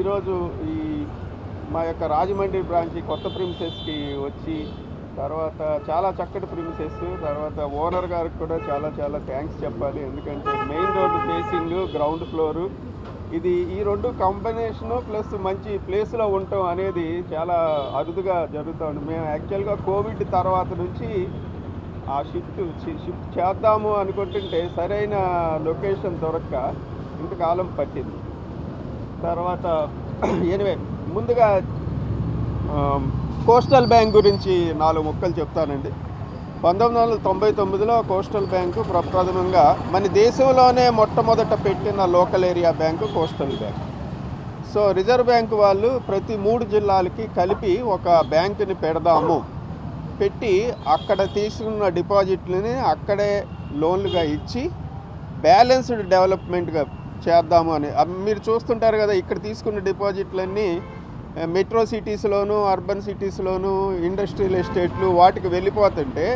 ఈరోజు ఈ మా యొక్క రాజమండ్రి బ్రాంచ్ కొత్త ప్రిమిసెస్కి వచ్చి తర్వాత చాలా చక్కటి ప్రిమిసెస్ తర్వాత ఓనర్ గారికి కూడా చాలా చాలా థ్యాంక్స్ చెప్పాలి. ఎందుకంటే main road facing ground floor ఇది ఈ రెండు కాంబినేషను ప్లస్ మంచి ప్లేస్లో ఉండటం అనేది చాలా అరుదుగా జరుగుతుంది మేము యాక్చువల్గా కోవిడ్ తర్వాత నుంచి ఆ షిఫ్ట్ షిఫ్ట్ చేద్దాము అనుకుంటుంటే సరైన లొకేషన్ దొరక్క ఇంతకాలం పట్టింది. తర్వాత ఎనివే ముందుగా um, కోస్టల్ బ్యాంక్ గురించి నాలుగు ముక్కలు చెప్తానండి. పంతొమ్మిది వందల తొంభై తొమ్మిదిలో కోస్టల్ బ్యాంకు ప్రప్రథమంగా మన దేశంలోనే మొట్టమొదట పెట్టిన local area bank coastal bank so reserve bank వాళ్ళు ప్రతి మూడు జిల్లాలకి కలిపి ఒక బ్యాంకుని పెడదాము. పెట్టి అక్కడ తీసుకున్న డిపాజిట్లని అక్కడే లోన్లుగా ఇచ్చి బ్యాలెన్స్డ్ డెవలప్మెంట్గా చేద్దాము అని. మీరు చూస్తుంటారు కదా ఇక్కడ తీసుకున్న డిపాజిట్లన్నీ మెట్రో సిటీస్లోను అర్బన్ సిటీస్లోను ఇండస్ట్రియల్ ఎస్టేట్లు వాటికి వెళ్ళిపోతుంటే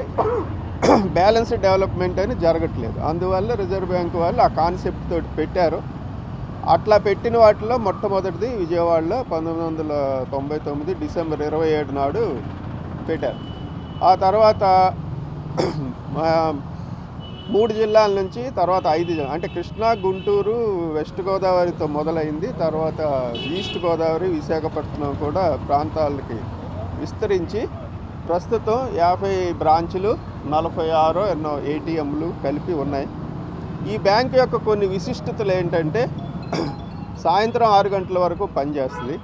బ్యాలెన్స్డ్ డెవలప్మెంట్ అని జరగట్లేదు. అందువల్ల రిజర్వ్ బ్యాంక్ వాళ్ళు ఆ కాన్సెప్ట్ తోటి పెట్టారు. అట్లా పెట్టిన వాటిలో మొట్టమొదటిది విజయవాడలో పంతొమ్మిది వందల తొంభై తొమ్మిది డిసెంబర్ ఇరవై ఏడు నాడు పెట్టారు. ఆ తర్వాత మా మూడు జిల్లాల నుంచి తర్వాత ఐదు జిల్లా అంటే కృష్ణా గుంటూరు వెస్ట్ గోదావరితో మొదలైంది. తర్వాత ఈస్ట్ గోదావరి విశాఖపట్నం కూడా ప్రాంతాలకి విస్తరించి ప్రస్తుతం యాభై బ్రాంచులు నలభై ఆరో ఎన్నో ఏటీఎంలు కలిపి ఉన్నాయి. ఈ బ్యాంకు యొక్క కొన్ని విశిష్టతలు ఏంటంటే సాయంత్రం ఆరు గంటల వరకు పనిచేస్తుంది.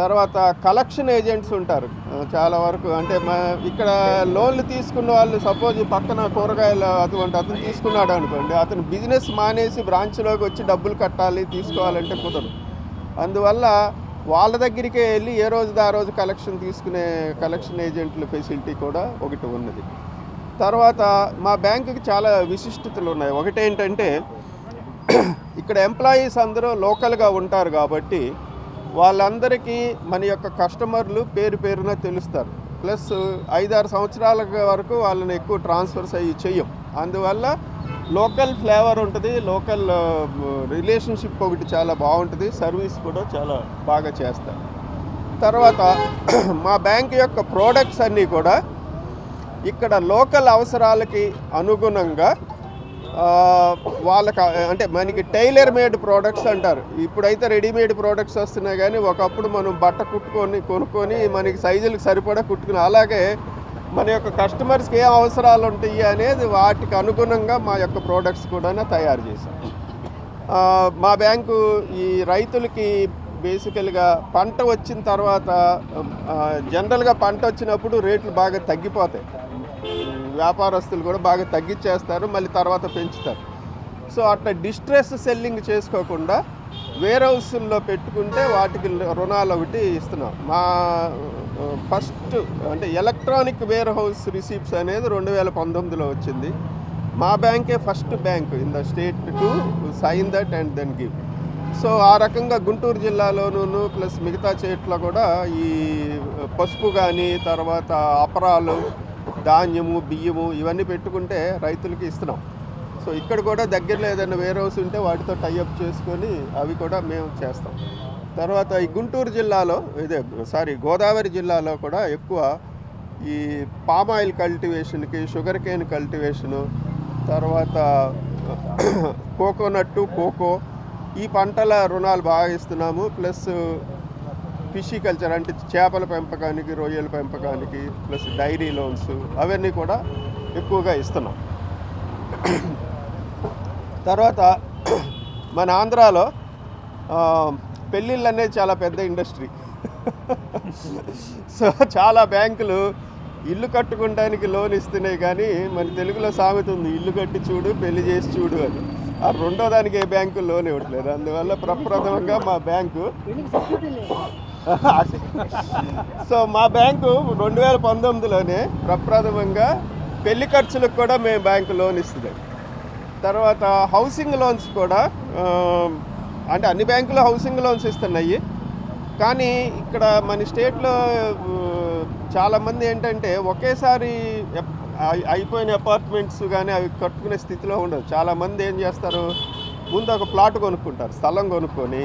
తర్వాత కలెక్షన్ ఏజెంట్స్ ఉంటారు. చాలా వరకు అంటే మా ఇక్కడ లోన్లు తీసుకున్న వాళ్ళు సపోజ్ పక్కన కూరగాయలు అటువంటి అతను తీసుకున్నాడు అనుకోండి అతను బిజినెస్ మానేసి బ్రాంచ్లోకి వచ్చి డబ్బులు కట్టాలి తీసుకోవాలంటే కుదరదు. అందువల్ల వాళ్ళ దగ్గరికే వెళ్ళి ఏ రోజు ఆ రోజు కలెక్షన్ తీసుకునే కలెక్షన్ ఏజెంట్ల ఫెసిలిటీ కూడా ఒకటి ఉన్నది. తర్వాత మా బ్యాంకుకి చాలా విశిష్టతలు ఉన్నాయి. ఒకటి ఏంటంటే ఇక్కడ ఎంప్లాయీస్ అందరూ లోకల్గా ఉంటారు కాబట్టి వాళ్ళందరికీ మన యొక్క కస్టమర్లు పేరు పేరున తెలుస్తారు. ప్లస్ ఐదారు సంవత్సరాల వరకు వాళ్ళని ఎక్కువ ట్రాన్స్ఫర్స్ అయ్యి చెయ్యం. అందువల్ల లోకల్ ఫ్లేవర్ ఉంటుంది లోకల్ రిలేషన్షిప్ ఒకటి చాలా బాగుంటుంది సర్వీస్ కూడా చాలా బాగా చేస్తారు. తర్వాత మా బ్యాంక్ యొక్క ప్రోడక్ట్స్ అన్నీ కూడా ఇక్కడ లోకల్ అవసరాలకి అనుగుణంగా వాళ్ళకి అంటే మనకి టైలర్ మేడ్ ప్రోడక్ట్స్ అంటారు. ఇప్పుడైతే రెడీమేడ్ ప్రోడక్ట్స్ వస్తున్నాయి కానీ ఒకప్పుడు మనం బట్ట కుట్టుకొని కొనుక్కొని మనకి సైజులకు సరిపడా కుట్టుకుని అలాగే మన యొక్క కస్టమర్స్కి ఏ అవసరాలు ఉంటాయి అనేది వాటికి అనుగుణంగా మా యొక్క ప్రోడక్ట్స్ కూడా తయారు చేశాం. మా బ్యాంకు ఈ రైతులకి బేసికల్గా పంట వచ్చిన తర్వాత జనరల్గా పంట వచ్చినప్పుడు రేట్లు బాగా తగ్గిపోతాయి. వ్యాపారస్తులు కూడా బాగా తగ్గించేస్తారు మళ్ళీ తర్వాత పెంచుతారు. సో అట్లా డిస్ట్రెస్ సెల్లింగ్ చేసుకోకుండా వేర్ హౌస్ల్లో పెట్టుకుంటే వాటికి రుణాలు ఒకటి ఇస్తున్నాం. మా ఫస్ట్ అంటే ఎలక్ట్రానిక్ వేర్ హౌస్ రిసీప్ట్స్ అనేది రెండు వేల పంతొమ్మిదిలో వచ్చింది. మా బ్యాంకే first bank in the state to sign that and then give. So ఆ రకంగా గుంటూరు జిల్లాలోనూ ప్లస్ మిగతా చేట్ల కూడా ఈ పసుపు కానీ తర్వాత అపరాలు ధాన్యము బియ్యము ఇవన్నీ పెట్టుకుంటే రైతులకి ఇస్తున్నాం. సో ఇక్కడ కూడా దగ్గరలో ఏదైనా వేర్ హౌస్ ఉంటే వాటితో టైఅప్ చేసుకొని అవి కూడా మేము చేస్తాం. తర్వాత ఈ గుంటూరు జిల్లాలో ఇదే సారీ గోదావరి జిల్లాలో కూడా ఎక్కువ ఈ పామ్ ఆయిల్ కల్టివేషన్కి షుగర్ కేన్ కల్టివేషను తర్వాత కోకోనట్టు కోకో ఈ పంటల రుణాలు బాగా ఇస్తున్నాము. ప్లస్ ఫిషికల్చర్ అంటే చేపల పెంపకానికి రొయ్యల పెంపకానికి ప్లస్ డైరీ లోన్స్ అవన్నీ కూడా ఎక్కువగా ఇస్తున్నాం. తర్వాత మన ఆంధ్రాలో పెళ్ళిళ్ళు అనేది చాలా పెద్ద ఇండస్ట్రీ. సో చాలా బ్యాంకులు ఇల్లు కట్టుకోవడానికి లోన్ ఇస్తున్నాయి కానీ మన తెలుగులో సామెత ఉంది ఇల్లు కట్టి చూడు పెళ్ళి చేసి చూడు అని. ఆ రెండో దానికి ఏ బ్యాంకు లోన్ ఇవ్వట్లేదు. అందువల్ల ప్రప్రథమంగా మా బ్యాంకు సో మా బ్యాంకు రెండు వేల పంతొమ్మిదిలోనే ప్రప్రథమంగా పెళ్ళి ఖర్చులకు కూడా మేము బ్యాంకు లోన్ ఇస్తుంది. తర్వాత హౌసింగ్ లోన్స్ కూడా అంటే అన్ని బ్యాంకులు హౌసింగ్ లోన్స్ ఇస్తున్నాయి. కానీ ఇక్కడ మన స్టేట్లో చాలామంది ఏంటంటే ఒకేసారి అయిపోయిన అపార్ట్మెంట్స్ కానీ అవి కట్టుకునే స్థితిలో ఉండదు చాలామంది ఏం చేస్తారు? ముందు ఒక ప్లాట్ కొనుక్కుంటారు స్థలం కొనుక్కొని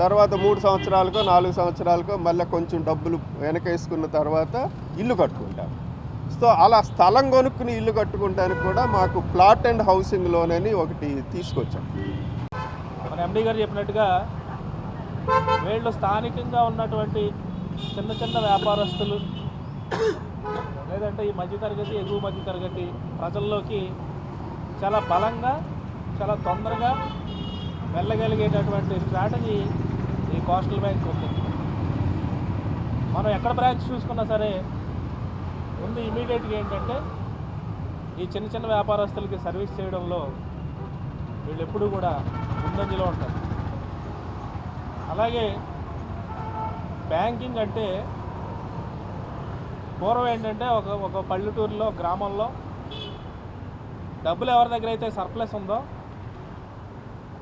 తర్వాత మూడు సంవత్సరాలకో నాలుగు సంవత్సరాలకో మళ్ళీ కొంచెం డబ్బులు వెనకేసుకున్న తర్వాత ఇల్లు కట్టుకుంటాం. సో అలా స్థలం కొనుక్కుని ఇల్లు కట్టుకుంటానికి కూడా మాకు ప్లాట్ అండ్ హౌసింగ్ లోన్ అని ఒకటి తీసుకొచ్చాం. మన ఎండి గారు చెప్పినట్టుగా వీళ్ళు స్థానికంగా ఉన్నటువంటి చిన్న చిన్న వ్యాపారస్తులు లేదంటే ఈ మధ్యతరగతి ఎగువ మధ్యతరగతి ప్రజల్లోకి చాలా బలంగా చాలా తొందరగా వెళ్ళగలిగేటటువంటి స్ట్రాటజీ ఈ కోస్టల్ బ్యాంక్ ఉంది. మనం ఎక్కడ బ్రాంచ్ చూసుకున్నా సరే ముందు ఇమీడియట్గా ఏంటంటే ఈ చిన్న చిన్న వ్యాపారస్తులకి సర్వీస్ చేయడంలో వీళ్ళు ఎప్పుడూ కూడా ముందంజలో ఉంటారు. అలాగే బ్యాంకింగ్ అంటే పూర్వం ఏంటంటే ఒక ఒక పల్లెటూరులో గ్రామంలో డబ్బులు ఎవరి దగ్గర అయితే సర్ప్లస్ ఉందో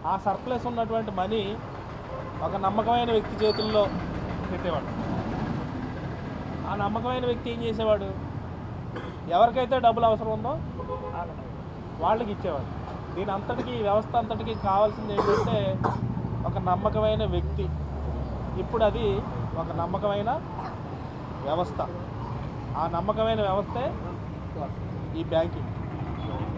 ఆ సర్ప్లస్ ఉన్నటువంటి మనీ ఒక నమ్మకమైన వ్యక్తి చేతుల్లో పెట్టేవాడు. ఆ నమ్మకమైన వ్యక్తి ఏం చేసేవాడు? ఎవరికైతే డబ్బులు అవసరం ఉందో వాళ్ళకి ఇచ్చేవాడు. దీని అంతటికి వ్యవస్థ అంతటికి కావాల్సింది ఏంటంటే ఒక నమ్మకమైన వ్యక్తి. ఇప్పుడు అది ఒక నమ్మకమైన వ్యవస్థ. ఆ నమ్మకమైన వ్యవస్థే ఈ బ్యాంకింగ్